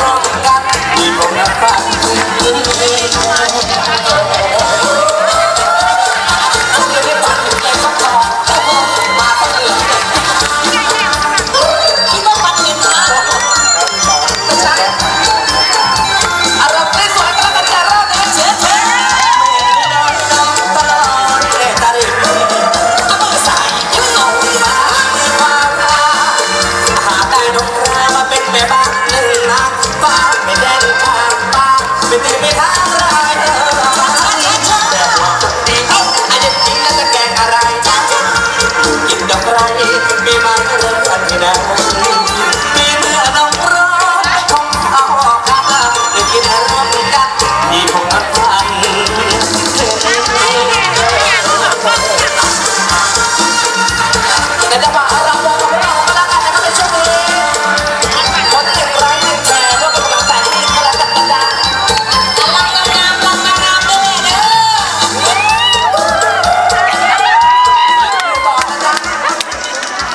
ร้องกันที่ผมรักกัน เป็นเด็กไม่ท้าทาย